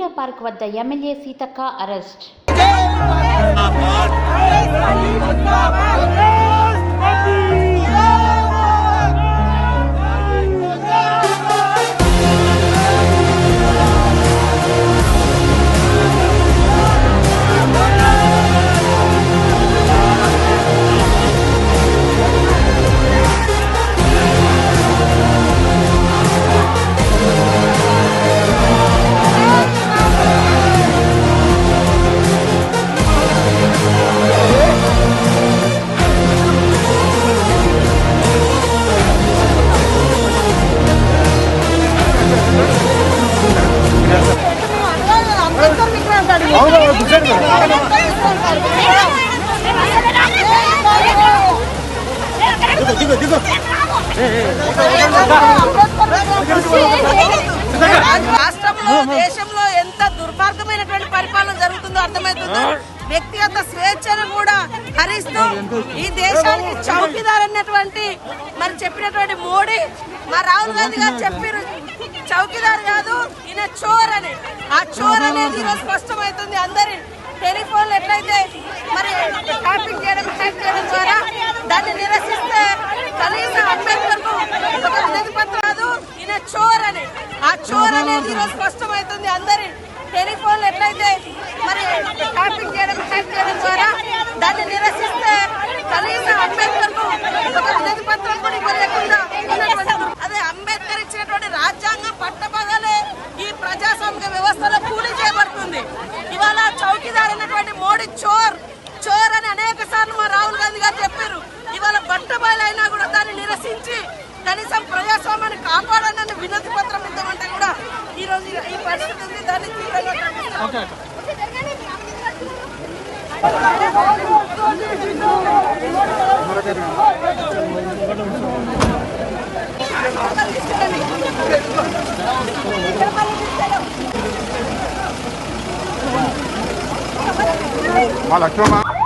Indira park వద్ద MLA Seethakka arrest. రాష్ట్రంలో దేశంలో ఎంత దుర్మార్గమైనటువంటి పరిపాలన జరుగుతుందో అర్థమవుతుందో? వ్యక్తిగత స్వేచ్ఛను కూడా హరిస్తూ ఈ దేశానికి చౌకీదార్ అన్నటువంటి మరి చెప్పినటువంటి మోడీ మా రాహుల్ గాంధీ గారు చెప్పారు చౌకీదార్ కాదు ఈయన చోర్ అని. ఆ చోర్ అనేది ఈరోజు స్పష్టమవుతుంది అందరి టెలిఫోన్లు ఎట్లయితే మరి ట్యాపింగ్ చేయడం హ్యాక్ చేయడం ద్వారా దాన్ని నిరసిస్తే కనీసం అంబేద్కర్కు ఒక వినతి కాదు ఈయన చోర్ అని. ఆ చోర్ అనేది ఈరోజు స్పష్టమవుతుంది అందరి టెలిఫోన్లు ఎట్లయితే మరి ట్యాపింగ్ చేయడం హ్యాక్ చేయడం ద్వారా దాన్ని నిరసిస్తే కనీసం అంబేద్కర్కు ఒక వినతి పత్రం కూడా ఇవ్వలేకుండా ఉన్నటువంటి అదే అంబేద్కర్ ఇచ్చినటువంటి రాజ్యాంగం పట్టబగలే ఈ ప్రజాస్వామిక వ్యవస్థలో కూలి చేయబడుతుంది ఇవాళ చౌకీదార్ అన్నటువంటి మోడీ చోర్ చోర్ అని అనేక సార్లు మా రాహుల్ గాంధీ గారు చెప్పారు. ఇవాళ బట్టబయలు అయినా కూడా దాన్ని నిరసించి కనీసం ప్రజాస్వామ్యాన్ని కాపాడనని వినతి పత్రం ఇద్దామంటే కూడా ఈ రోజు ఈ పరిస్థితి ఉంది. దాన్ని తీవ్రంగా 好了，行吗？